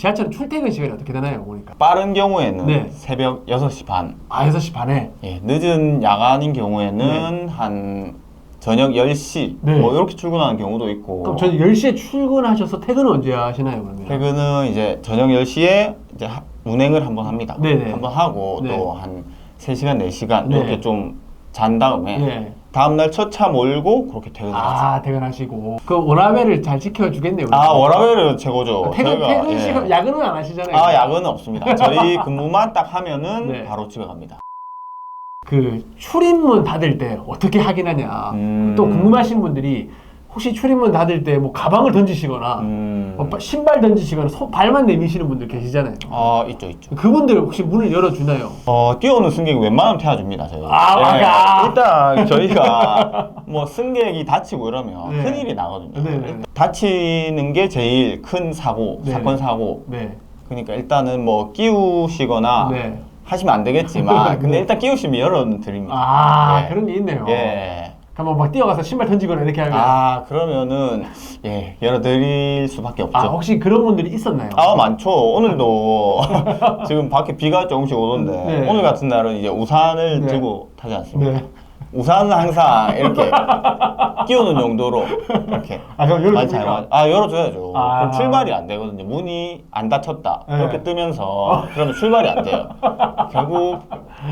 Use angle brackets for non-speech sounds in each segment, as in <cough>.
지하철 출퇴근 시간이 어떻게 되나요? 보니까. 빠른 경우에는 네. 새벽 6시 반, 아, 6시 반에. 예, 늦은 야간인 경우에는 한 저녁 10시 네. 뭐 이렇게 출근하는 경우도 있고 그럼 저희 10시에 출근하셔서 퇴근은 언제 하시나요, 그러면? 퇴근은 이제 저녁 10시에 이제 하- 운행을 한번 합니다. 네네. 한번 하고 네. 또 한 3시간, 4시간 네. 이렇게 좀 잔 다음에 네. 다음날 첫 차 몰고 그렇게 퇴근하죠. 아, 퇴근하시고. 그 워라벨을 잘 지켜주겠네요. 아, 워라벨은 최고죠. 퇴근, 저희가, 퇴근 예. 시간, 야근은 안 하시잖아요. 아, 야근은 없습니다. 저희 <laughs> 근무만 딱 하면은 네. 바로 집에 갑니다. 그 출입문 닫을 때 어떻게 확인하냐. 음. 또 궁금하신 분들이 혹시 출입문 닫을 때 뭐 가방을 던지시거나 음. 뭐 신발 던지시거나 손, 발만 내미시는 분들 계시잖아요. 아, 있죠, 있죠. 그분들 혹시 문을 열어주나요? 어, 뛰어오는 승객이 웬만하면 태워줍니다, 저희. 아, 맞아. 일단 저희가 <laughs> 뭐 승객이 다치고 이러면 네. 큰 일이 나거든요. 네, 네. 일단 다치는 게 제일 큰 사고, 네. 사건 사고. 네. 그러니까 일단은 뭐 끼우시거나 네. 하시면 안 되겠지만, <laughs> 근데 네. 일단 끼우시면 열어드립니다. 아, 예. 그런 게 있네요. 예. 그럼 막 뛰어가서 신발 던지거나 이렇게 하면. 아, 아, 그러면은, 예, 열어드릴 수밖에 없죠. 혹시 그런 분들이 있었나요? 아 많죠. 오늘도 <laughs> 지금 밖에 비가 조금씩 오던데 네. 오늘 같은 날은 이제 우산을 네. 들고 타지 않습니까? 네. 우산은 항상 이렇게 끼우는 용도로 이렇게 아, 그럼 많이 열어줍니까? 잘 맞- 아 열어줘야죠. 아. 그럼 출발이 안 되거든요. 문이 안 닫혔다 네. 이렇게 뜨면서 그러면 출발이 안 돼요. 결국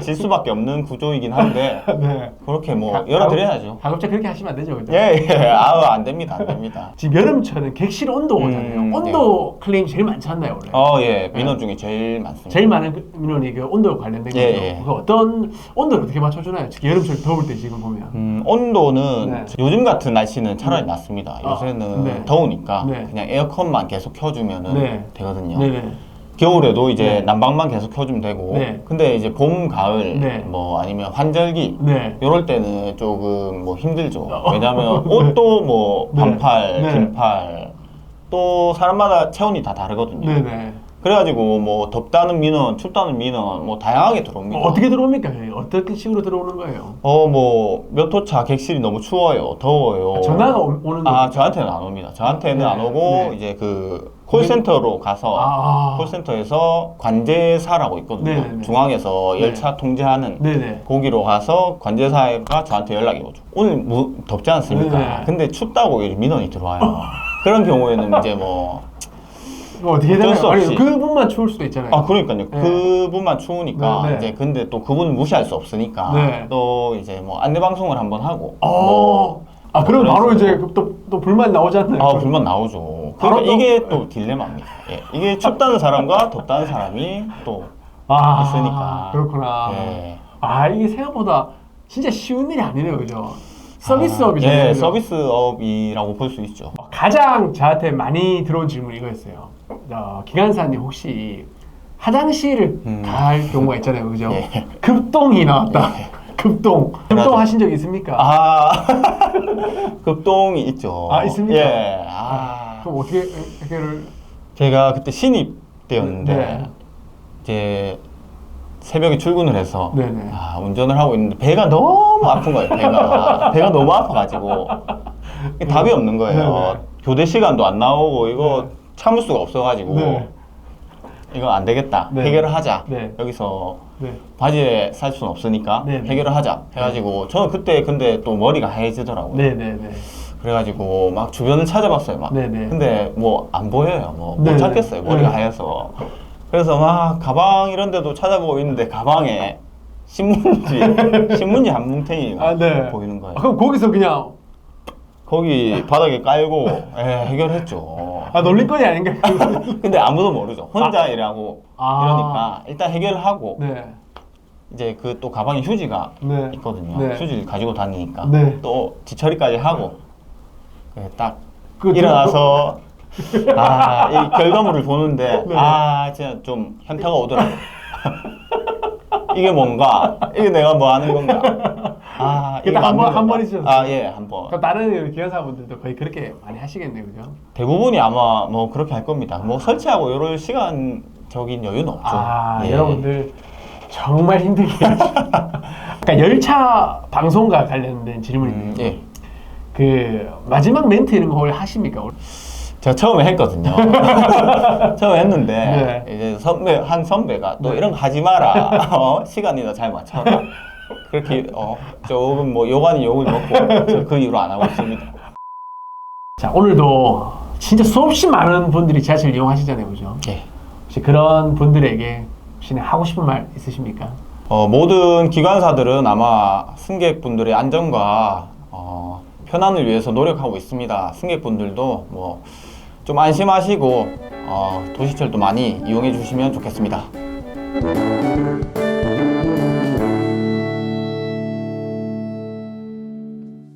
질 수밖에 없는 구조이긴 한데 <laughs> 네. 그렇게 뭐 가- 열어드려야죠. 가급적 그렇게 하시면 안 되죠. 그죠? 예, 예. 아우 안 됩니다, 안 됩니다. 지금 여름철은 객실 온도잖아요. 음, 온도 클레임 제일 많지 않나요, 원래? 어, 예. 민원 중에 제일 많습니다. 제일 많은 그 민원이 그 온도 관련된 거죠. 예, 예. 그 어떤 온도를 어떻게 맞춰주나요? 특히 여름철 더울 때 지금 보면. 음, 온도는 네. 요즘 같은 날씨는 차라리 낫습니다. 아, 요새는 네. 더우니까 네. 그냥 에어컨만 계속 켜주면 네. 되거든요. 네네. 겨울에도 이제 네. 난방만 계속 켜주면 되고. 네. 근데 이제 봄, 가을, 네. 뭐 아니면 환절기 네. 요럴 때는 조금 뭐 힘들죠. 어. 왜냐면 <laughs> 옷도 뭐 네. 반팔, 네. 긴팔 또 사람마다 체온이 다 다르거든요. 네네. 그래가지고 뭐 덥다는 민원, 춥다는 민원 뭐 다양하게 들어옵니다. 어, 어떻게 들어옵니까? 어떻게 식으로 들어오는 거예요? 어, 뭐, 몇 호차 객실이 너무 추워요, 더워요. 아, 전화가 오- 오는 거. 아, 저한테는 안 옵니다. 저한테는 네, 안 오고, 네. 이제 그, 콜센터로 가서, 아. 콜센터에서 관제사라고 있거든요. 네, 네, 네. 중앙에서 네. 열차 통제하는 네네. 거기로 가서 관제사가 저한테 연락이 오죠. 오늘 뭐, 덥지 않습니까? 네. 근데 춥다고 민원이 들어와요. <laughs> 그런 경우에는 이제 뭐, 이거 어떻게 어쩔 되나요? 수 아니, 없이. 그분만 추울 수도 있잖아요. 아, 그러니까요. 네. 그분만 추우니까, 네, 네. 이제 근데 또 그분을 무시할 수 없으니까, 네. 또 이제 뭐 안내 방송을 한번 하고, 어. 뭐 아, 그럼 그런 바로 이제 식으로. 또, 또 불만 나오지 않나요? 아 불만 나오죠. 바로 그러니까 또- 이게 또 딜레마입니다. 예. 이게 춥다는 사람과 덥다는 사람이 또 아, 있으니까. 그렇구나. 예. 아, 이게 생각보다 진짜 쉬운 일이 아니네요, 그죠? 서비스업이잖아요. 예, 그죠? 서비스업이라고 볼 수 있죠. 가장 저한테 많이 들어온 질문이 이거였어요. 어, 기관사님 혹시 화장실을 음. 갈 경우가 있잖아요, 그죠? 예. 급동이 나왔다. 예. 급동. 맞아. 급동 하신 적 있습니까? 아 <laughs> 급동이 있죠. 아, 있습니까? 예. 아 그럼 어떻게 해결을? 제가 그때 신입 때였는데 네. 이제 새벽에 출근을 해서 네네. 아, 운전을 하고 있는데 배가 너무 아픈 거예요. 배가 <laughs> 배가 너무 아파가지고 답이 없는 거예요. 네네. 교대 시간도 안 나오고 이거 네. 참을 수가 없어가지고 네. 이거 안 되겠다. 네. 해결을 하자. 네. 여기서 네. 바지에 살 수는 없으니까 네네. 해결을 하자. 해가지고 저는 그때 근데 또 머리가 하얘지더라고요. 네 네 네. 그래가지고 막 주변을 찾아봤어요. 막. 네 네. 근데 뭐 안 보여요. 뭐못 네네. 찾겠어요. 머리가 네. 하얘서. 그래서 막 가방 이런 데도 찾아보고 있는데 가방에 신문지 <laughs> 신문지 한 뭉탱이가 아, 네. 보이는 거예요. 아, 그럼 거기서 그냥 거기 바닥에 깔고 예, 해결했죠. 아 놀림거리 아닌가? <laughs> 근데 아무도 모르죠. 혼자 일하고 아. 이러니까 일단 해결을 하고 네. 이제 그 또 가방에 휴지가 네. 있거든요. 네. 휴지를 가지고 다니니까 네. 또 뒤처리까지 하고 그딱 그 일어나서 아 이 결과물을 보는데 네. 아 진짜 좀 현타가 오더라고. 이게 뭔가 이게 내가 뭐 하는 건가? 아 그때 이게 한 맞는 번- 한 건가? 번이셨어요? 아 예 한 번. 그럼 다른 기관사분들도 거의 그렇게 많이 하시겠네요, 그죠? 대부분이 아마 뭐 그렇게 할 겁니다. 뭐 설치하고 이럴 시간적인 여유는 없죠. 아, 예. 여러분들 정말 힘들게. <laughs> 그러니까 열차 방송과 관련된 질문인데, 음, 예. 그 마지막 멘트 이런 걸 하십니까? 제가 처음에 했거든요. <laughs> 처음에 했는데 네. 이제 선배 한 선배가 또 이런 거 하지 마라. 어, 시간이나 잘 맞춰라. 그렇게 어, 조금 뭐 요간이 욕을 먹고 저 그 이후로 안 하고 있습니다. 자, 오늘도 진짜 수없이 많은 분들이 지하철 이용하시잖아요. 그죠? 예. 혹시 그런 분들에게 혹시 하고 싶은 말 있으십니까? 어, 모든 기관사들은 아마 승객분들의 안전과 어, 편안을 위해서 노력하고 있습니다. 승객분들도 뭐 좀 안심하시고 어, 도시철도 많이 이용해 주시면 좋겠습니다.